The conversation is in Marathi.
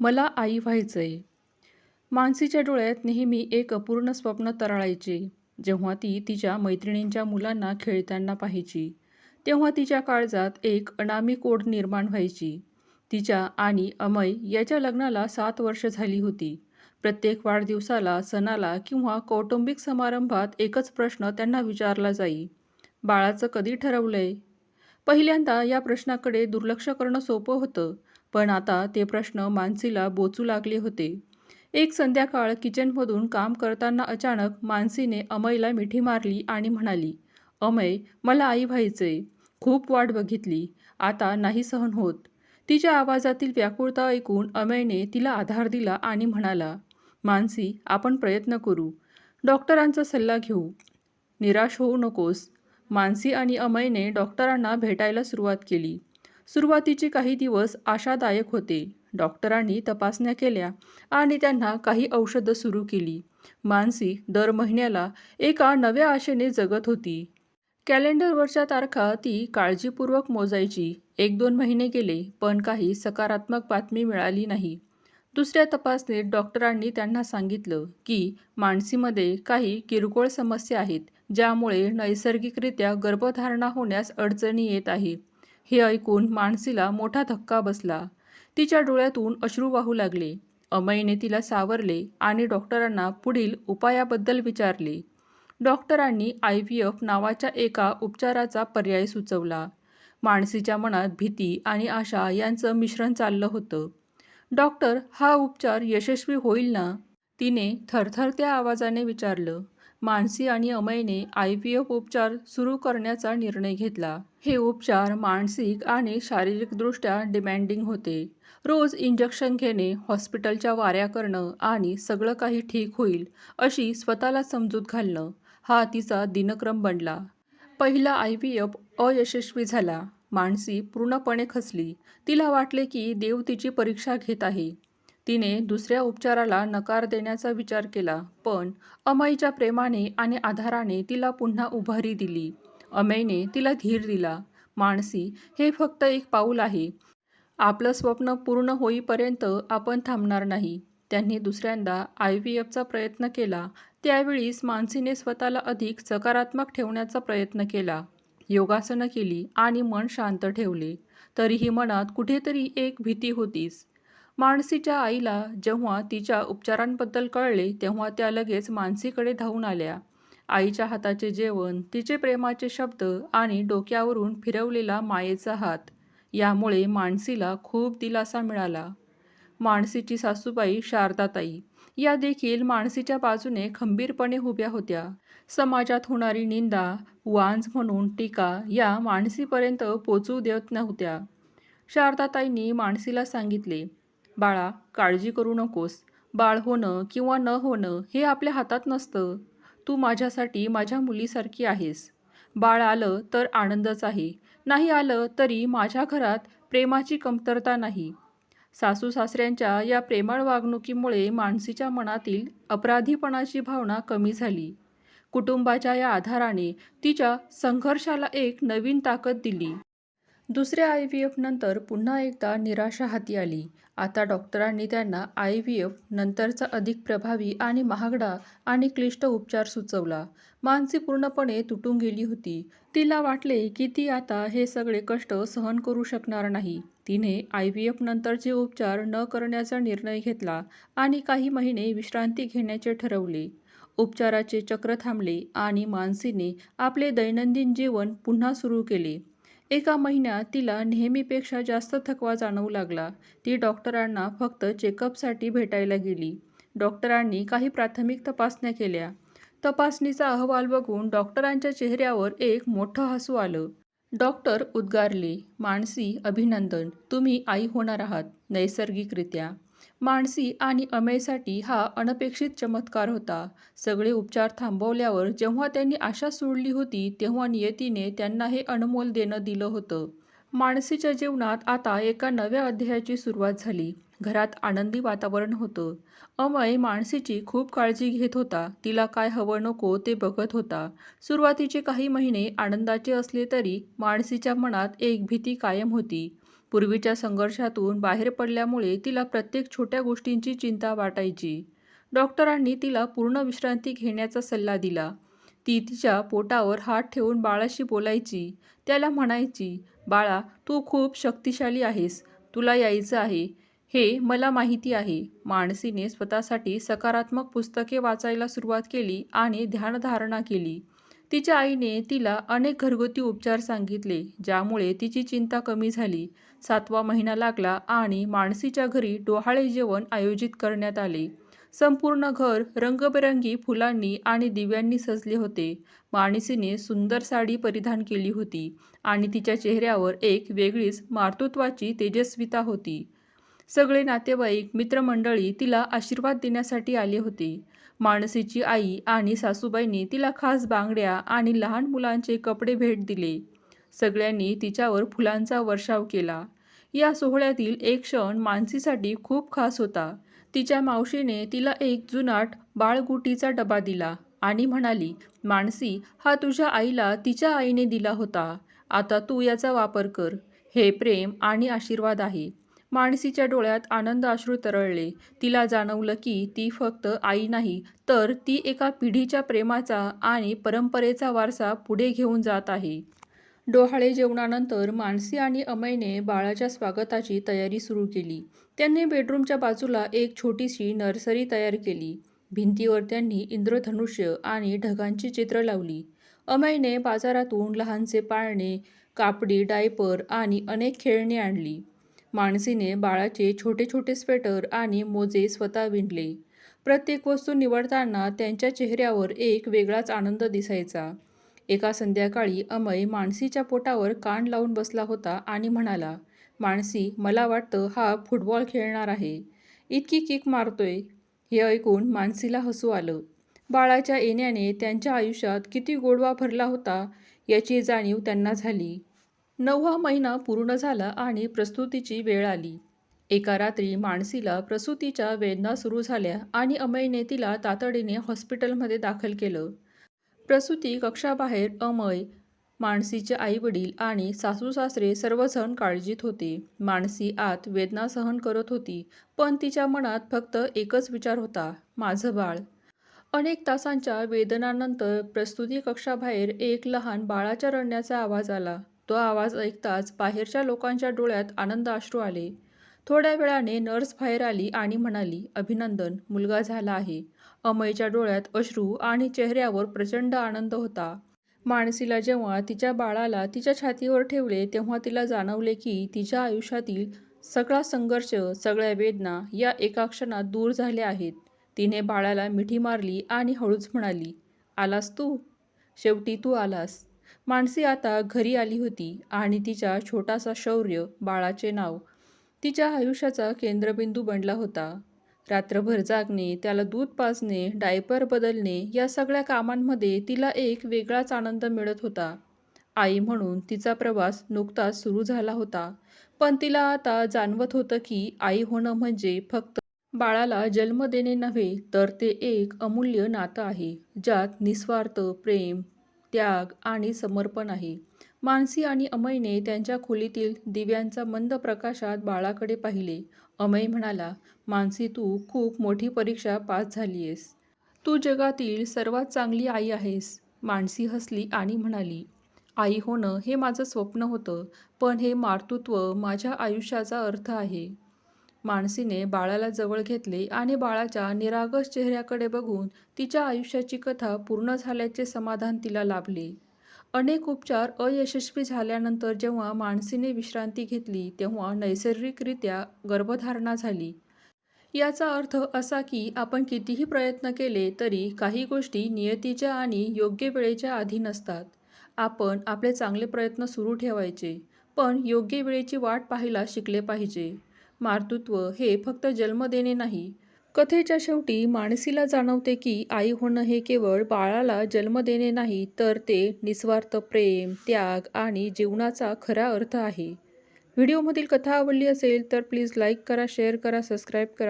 मला आई व्हायचंय. मानसीच्या डोळ्यात नेहमी एक अपूर्ण स्वप्न तरळायचे. जेव्हा ती तिच्या मैत्रिणींच्या मुलांना खेळताना पाहायची, तेव्हा तिच्या काळजात एक अनामिक ओढ निर्माण व्हायची. तिच्या आणि अमय याच्या लग्नाला सात वर्ष झाली होती. प्रत्येक वाढदिवसाला, सणाला किंवा कौटुंबिक समारंभात एकच प्रश्न त्यांना विचारला जाई, बाळाचं कधी ठरवलंय? पहिल्यांदा या प्रश्नाकडे दुर्लक्ष करणं सोपं होतं, पण आता ते प्रश्न मानसीला बोचू लागले होते. एक संध्याकाळ किचनमधून काम करताना अचानक मानसीने अमयला मिठी मारली आणि म्हणाली, अमय, मला आई व्हायचंय. खूप वाट बघितली. आता नाही सहन होत. तिच्या आवाजातील व्याकुळता ऐकून अमयने तिला आधार दिला आणि म्हणाला, मानसी, आपण प्रयत्न करू. डॉक्टरांचा सल्ला घेऊ. निराश होऊ नकोस. मानसी आणि अमयने डॉक्टरांना भेटायला सुरुवात केली. सुरुवातीचे काही दिवस आशादायक होते. डॉक्टरांनी तपासण्या केल्या आणि त्यांना काही औषधं सुरू केली. मानसी दर महिन्याला एका नव्या आशेने जगत होती. कॅलेंडरवरच्या तारखा ती काळजीपूर्वक मोजायची. एक दोन महिने गेले, पण काही सकारात्मक बातमी मिळाली नाही. दुसऱ्या तपासणीत डॉक्टरांनी त्यांना सांगितलं की मानसीमध्ये काही किरकोळ समस्या आहेत, ज्यामुळे नैसर्गिकरित्या गर्भधारणा होण्यास अडचणी येत आहे. हे ऐकून मानसीला मोठा धक्का बसला. तिच्या डोळ्यातून अश्रू वाहू लागले. अमयने तिला सावरले आणि डॉक्टरांना पुढील उपायाबद्दल विचारले. डॉक्टरांनी आय व्ही एफ नावाच्या एका उपचाराचा पर्याय सुचवला. मानसीच्या मनात भीती आणि आशा यांचं मिश्रण चाललं होतं. डॉक्टर, हा उपचार यशस्वी होईल ना? तिने थरथरत्या आवाजाने विचारलं. मानसी आणि अमयने आय व्ही एफ उपचार सुरू करण्याचा निर्णय घेतला. हे उपचार मानसिक आणि शारीरिकदृष्ट्या डिमँडिंग होते. रोज इंजेक्शन घेणे, हॉस्पिटलच्या वाऱ्या करणं आणि सगळं काही ठीक होईल अशी स्वतःला समजूत घालणं, हा तिचा दिनक्रम बनला. पहिला आय व्ही एफ अयशस्वी झाला. मानसी पूर्णपणे खचली. तिला वाटले की देव तिची परीक्षा घेत आहे. तिने दुसऱ्या उपचाराला नकार देण्याचा विचार केला, पण अमयच्या प्रेमाने आणि आधाराने तिला पुन्हा उभारी दिली. अमयने तिला धीर दिला, मानसी, हे फक्त एक पाऊल आहे. आपलं स्वप्न पूर्ण होईपर्यंत आपण थांबणार नाही. त्यांनी दुसऱ्यांदा आय व्ही एफचा प्रयत्न केला. त्यावेळीस मानसीने स्वतःला अधिक सकारात्मक ठेवण्याचा प्रयत्न केला. योगासनं केली आणि मन शांत ठेवले. तरीही मनात कुठेतरी एक भीती होतीच. मानसीच्या आईला जेव्हा तिच्या उपचारांबद्दल कळले, तेव्हा त्या लगेच मानसीकडे धावून आल्या. आईच्या हाताचे जेवण, तिचे प्रेमाचे शब्द आणि डोक्यावरून फिरवलेला मायेचा हात, यामुळे मानसीला खूप दिलासा मिळाला. मानसीची सासूबाई शारदाताई या देखील मानसीच्या बाजूने खंबीरपणे उभ्या होत्या. समाजात होणारी निंदा, वांझ म्हणून टीका या मानसीपर्यंत पोचू देत नव्हत्या. शारदाताईंनी मानसीला सांगितले, बाळा, काळजी करू नकोस. बाळ होणं किंवा न होणं हे आपल्या हातात नसतं. तू माझ्यासाठी माझ्या मुलीसारखी आहेस. बाळ आलं तर आनंदच आहे, नाही आलं तरी माझ्या घरात प्रेमाची कमतरता नाही. सासू-सासऱ्यांच्या या प्रेमळ वागणुकीमुळे मानसीच्या मनातील अपराधीपणाची भावना कमी झाली. कुटुंबाच्या या आधाराने तिच्या संघर्षाला एक नवीन ताकद दिली. दुसऱ्या आय व्ही एफ नंतर पुन्हा एकदा निराशा हाती आली. आता डॉक्टरांनी त्यांना आय व्ही एफ नंतरचा अधिक प्रभावी आणि महागडा आणि क्लिष्ट उपचार सुचवला. मानसी पूर्णपणे तुटून गेली होती. तिला वाटले की ती आता हे सगळे कष्ट सहन करू शकणार नाही. तिने आय व्ही एफ नंतरचे उपचार न करण्याचा निर्णय घेतला आणि काही महिने विश्रांती घेण्याचे ठरवले. उपचाराचे चक्र थांबले आणि मानसीने आपले दैनंदिन जीवन पुन्हा सुरू केले. एका महिन्यात तिला नेहमीपेक्षा जास्त थकवा जाणवू लागला. ती डॉक्टरांना फक्त चेकअपसाठी भेटायला गेली. डॉक्टरांनी काही प्राथमिक तपासण्या केल्या. तपासणीचा अहवाल बघून डॉक्टरांच्या चेहऱ्यावर एक मोठं हसू आलं. डॉक्टर उद्गारले, मानसी, अभिनंदन, तुम्ही आई होणार आहात, नैसर्गिकरित्या. मानसी आणि अमेयसाठी हा अनपेक्षित चमत्कार होता. सगळे उपचार थांबवल्यावर जेव्हा त्यांनी आशा सोडली होती, तेव्हा नियतीने त्यांना हे अनमोल देणं दिलं होतं. मानसीच्या जीवनात आता एका नव्या अध्यायाची सुरुवात झाली. घरात आनंदी वातावरण होतं. अमय मानसीची खूप काळजी घेत होता. तिला काय हवं नको ते बघत होता. सुरुवातीचे काही महिने आनंदाचे असले तरी मानसीच्या मनात एक भीती कायम होती. पूर्वीच्या संघर्षातून बाहेर पडल्यामुळे तिला प्रत्येक छोट्या गोष्टींची चिंता वाटायची. डॉक्टरांनी तिला पूर्ण विश्रांती घेण्याचा सल्ला दिला. ती तिच्या पोटावर हात ठेवून बाळाशी बोलायची. त्याला म्हणायची बाळा तू खूप शक्तिशाली आहेस. तुला यायचं आहे. हे मला माहिती आहे. मानसीने स्वतःसाठी सकारात्मक पुस्तके वाचायला सुरुवात केली आणि ध्यानधारणा केली. तिच्या आईने तिला अनेक घरगुती उपचार सांगितले ज्यामुळे तिची चिंता कमी झाली. सातवा महिना लागला आणि मानसीच्या घरी डोहाळे जेवण आयोजित करण्यात आले. संपूर्ण घर रंगबेरंगी फुलांनी आणि दिव्यांनी सजले होते. मानसीने सुंदर साडी परिधान केली होती आणि तिच्या चेहऱ्यावर एक वेगळीच मातृत्वाची तेजस्विता होती. सगळे नातेवाईक मित्रमंडळी तिला आशीर्वाद देण्यासाठी आले होते. मानसीची आई आणि सासूबाईंनी तिला खास बांगड्या आणि लहान मुलांचे कपडे भेट दिले. सगळ्यांनी तिच्यावर फुलांचा वर्षाव केला. या सोहळ्यातील एक क्षण मानसीसाठी खूप खास होता. तिच्या मावशीने तिला एक जुनाट बाळगुटीचा डबा दिला आणि म्हणाली मानसी हा तुझ्या आईला तिच्या आईने दिला होता. आता तू याचा वापर कर. हे प्रेम आणि आशीर्वाद आहे. मानसीच्या डोळ्यात आनंद अश्रू तरळले. तिला जाणवलं की ती फक्त आई नाही तर ती एका पिढीच्या प्रेमाचा आणि परंपरेचा वारसा पुढे घेऊन जात आहे. डोहाळे जेवणानंतर मानसी आणि अमयने बाळाच्या स्वागताची तयारी सुरू केली. त्यांनी बेडरूमच्या बाजूला एक छोटीशी नर्सरी तयार केली. भिंतीवर त्यांनी इंद्रधनुष्य आणि ढगांची चित्र लावली. अमयने बाजारातून लहानसे पाळणे कापडी डायपर आणि अनेक खेळणी आणली. मानसीने बाळाचे छोटे छोटे स्वेटर आणि मोजे स्वतः विणले. प्रत्येक वस्तू निवडताना त्यांच्या चेहऱ्यावर एक वेगळाच आनंद दिसायचा. एका संध्याकाळी अमय मानसीच्या पोटावर कान लावून बसला होता आणि म्हणाला माणसी मला वाटतं हा फुटबॉल खेळणार आहे. इतकी किक मारतोय. हे ऐकून मानसीला हसू आलं. बाळाच्या येण्याने त्यांच्या आयुष्यात किती गोडवा भरला होता याची जाणीव त्यांना झाली. नववा महिना पूर्ण झाला आणि प्रस्तुतीची वेळ आली. एका रात्री मानसीला प्रसूतीच्या वेदना सुरू झाल्या आणि अमयने तिला तातडीने हॉस्पिटलमध्ये दाखल केलं. प्रसूती कक्षाबाहेर अमय मानसीचे आईवडील आणि सासू सासरे सर्वजण काळजीत होते. मानसी आत वेदना सहन करत होती पण तिच्या मनात फक्त एकच विचार होता माझं बाळ. अनेक तासांच्या वेदनानंतर प्रस्तुती कक्षाबाहेर एक लहान बाळाच्या रडण्याचा आवाज आला. तो आवाज ऐकताच बाहेरच्या लोकांच्या डोळ्यात आनंद अश्रू आले. थोड्या वेळाने नर्स बाहेर आली आणि म्हणाली अभिनंदन मुलगा झाला आहे. अमयच्या डोळ्यात अश्रू आणि चेहऱ्यावर प्रचंड आनंद होता. मानसीला जेव्हा तिच्या बाळाला तिच्या छातीवर ठेवले तेव्हा तिला जाणवले की तिच्या आयुष्यातील सगळा संघर्ष सगळ्या वेदना या एका क्षणात दूर झाल्या आहेत. तिने बाळाला मिठी मारली आणि हळूच म्हणाली आलास तू? शेवटी तू आलास. माणसी आता घरी आली होती आणि तिच्या छोटासा शौर्य बाळाचे नाव. तिच्या आयुष्याचा केंद्रबिंदू बनला होता. रात्रभर जागणे त्याला दूध पाजणे डायपर बदलणे या सगळ्या कामांमध्ये तिला एक वेगळाच आनंद मिळत होता. आई म्हणून तिचा प्रवास नुकताच सुरू झाला होता. पण तिला आता जाणवत होतं की आई होणं म्हणजे फक्त बाळाला जन्म देणे नव्हे तर ते एक अमूल्य नातं आहे ज्यात निस्वार्थ प्रेम त्याग आणि समर्पण आहे. मानसी आणि अमयने त्यांच्या खोलीतील दिव्यांचा मंद प्रकाशात बाळाकडे पाहिले. अमय म्हणाला मानसी तू खूप मोठी परीक्षा पास झाली आहेस तू जगातील सर्वात चांगली आई आहेस. मानसी हसली आणि म्हणाली आई होणं हे माझं स्वप्न होतं पण हे मातृत्व माझ्या आयुष्याचा अर्थ आहे. मानसीने बाळाला जवळ घेतले आणि बाळाच्या निरागस चेहऱ्याकडे बघून तिच्या आयुष्याची कथा पूर्ण झाल्याचे समाधान तिला लाभले. अनेक उपचार अयशस्वी झाल्यानंतर जेव्हा मानसीने विश्रांती घेतली तेव्हा नैसर्गिकरित्या गर्भधारणा झाली. याचा अर्थ असा की आपण कितीही प्रयत्न केले तरी काही गोष्टी नियतीच्या आणि योग्य वेळेच्या अधीन असतात आपण आपले चांगले प्रयत्न सुरू ठेवायचे पण योग्य वेळेची वाट पाहायला शिकले पाहिजे. मातृत्व हे फक्त जन्म देणे नाही. कथेच्या शेवटी माणसीला जाणवते की आई होणं हे केवळ बाळाला जन्म देणे नाही तर ते निस्वार्थ प्रेम त्याग आणि जीवनाचा खरा अर्थ आहे. व्हिडिओमधील कथा आवडली असेल तर प्लीज लाईक करा शेअर करा सबस्क्राईब करा.